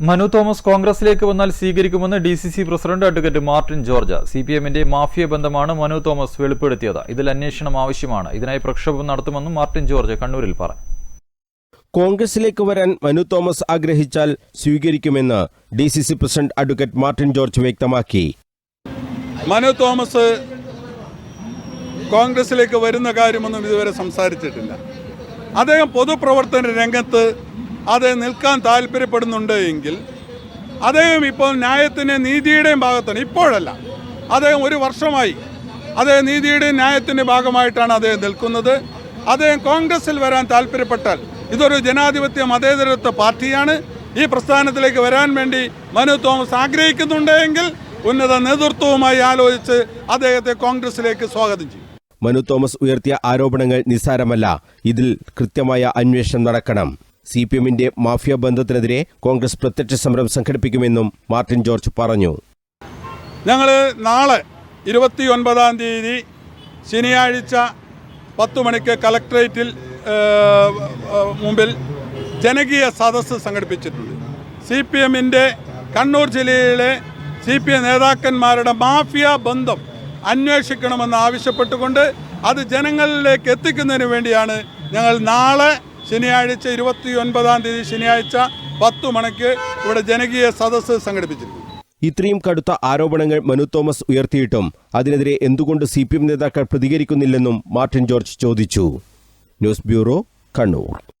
Manu Thomas കോൺഗ്രസിലേക്ക് വന്നാൽ സ്വീകരിക്കുമെന്ന് D C C president advocate Martin George. C P എമ്മിന്റെ മാഫിയ ബന്ധമാണ് മനു തോമസ് വെളിപ്പെടുത്തിയത്. ഇതിൽ അന്വേഷണം ആവശ്യമാണ്. ഇതിനായി പ്രക്ഷോഭം നടത്തുമെന്നും മാർട്ടിൻ ജോർജ് കണ്ണൂരിൽ പറഞ്ഞു. കോൺഗ്രസിലേക്ക് വരാൻ മനു തോമസ് ആഗ്രഹിച്ചാൽ സ്വീകരിക്കുമെന്ന് D C C president advocate Martin George വ്യക്തമാക്കി. മനു തോമസ് കോൺഗ്രസിലേക്ക് വരുന്ന കാര്യമൊന്നും ഇതുവരെ സംസാരിച്ചിട്ടില്ല. അദ്ദേഹം പൊതുപ്രവർത്തന രംഗത്ത് അദ്ദേഹം നിൽക്കാൻ താല്പര്യപ്പെടുന്നുണ്ട് എങ്കിൽ അദ്ദേഹം ഇപ്പോൾ ന്യായത്തിന്റെ നീതിയുടെയും ഭാഗത്താണ്. ഇപ്പോഴല്ല. അദ്ദേഹം ഒരു വർഷമായി അദ്ദേഹം നീതിയുടെയും ന്യായത്തിന്റെ ഭാഗമായിട്ടാണ് അദ്ദേഹം നിൽക്കുന്നത്. അദ്ദേഹം കോൺഗ്രസിൽ വരാൻ താല്പര്യപ്പെട്ടാൽ ഇതൊരു ജനാധിപത്യ മതേതരത്വ പാർട്ടിയാണ്. ഈ പ്രസ്ഥാനത്തിലേക്ക് വരാൻ വേണ്ടി മനു തോമസ് ആഗ്രഹിക്കുന്നുണ്ടെങ്കിൽ ഉന്നത നേതൃത്വവുമായി ആലോചിച്ച് അദ്ദേഹത്തെ കോൺഗ്രസിലേക്ക് സ്വാഗതം ചെയ്യും. മനു തോമസ് ഉയർത്തിയ ആരോപണങ്ങൾ നിസ്സാരമല്ല. ഇതിൽ കൃത്യമായ അന്വേഷണം നടക്കണം. സി പി എമ്മിന്റെ മാഫിയ ബന്ധത്തിനെതിരെ കോൺഗ്രസ് പ്രത്യക്ഷ സമരം സംഘടിപ്പിക്കുമെന്നും മാർട്ടിൻ ജോർജ് പറഞ്ഞു. ഞങ്ങൾ നാളെ ഇരുപത്തി ഒൻപതാം തീയതി ശനിയാഴ്ച പത്തു മണിക്ക് കലക്ട്രേറ്റിൽ മുമ്പിൽ ജനകീയ സദസ്സ് സംഘടിപ്പിച്ചിട്ടുണ്ട്. സി പി എമ്മിന്റെ കണ്ണൂർ ജില്ലയിലെ സി പി എം നേതാക്കന്മാരുടെ മാഫിയ ബന്ധം അന്വേഷിക്കണമെന്ന് ആവശ്യപ്പെട്ടുകൊണ്ട് അത് ജനങ്ങളിലേക്ക് എത്തിക്കുന്നതിന് വേണ്ടിയാണ് ഞങ്ങൾ നാളെ ശനിയാഴ്ച ഇരുപത്തി ഒൻപതാം തീയതി ശനിയാഴ്ച പത്തു മണിക്ക് ഇവിടെ ജനകീയ സദസ്സ് സംഘടിപ്പിച്ചിരുന്നു ഇത്രയും കടുത്ത ആരോപണങ്ങൾ മനു തോമസ് ഉയർത്തിയിട്ടും അതിനെതിരെ എന്തുകൊണ്ട് സി പി എം നേതാക്കൾ പ്രതികരിക്കുന്നില്ലെന്നും മാർട്ടിൻ ജോർജ് ചോദിച്ചു. News bureau Kannur.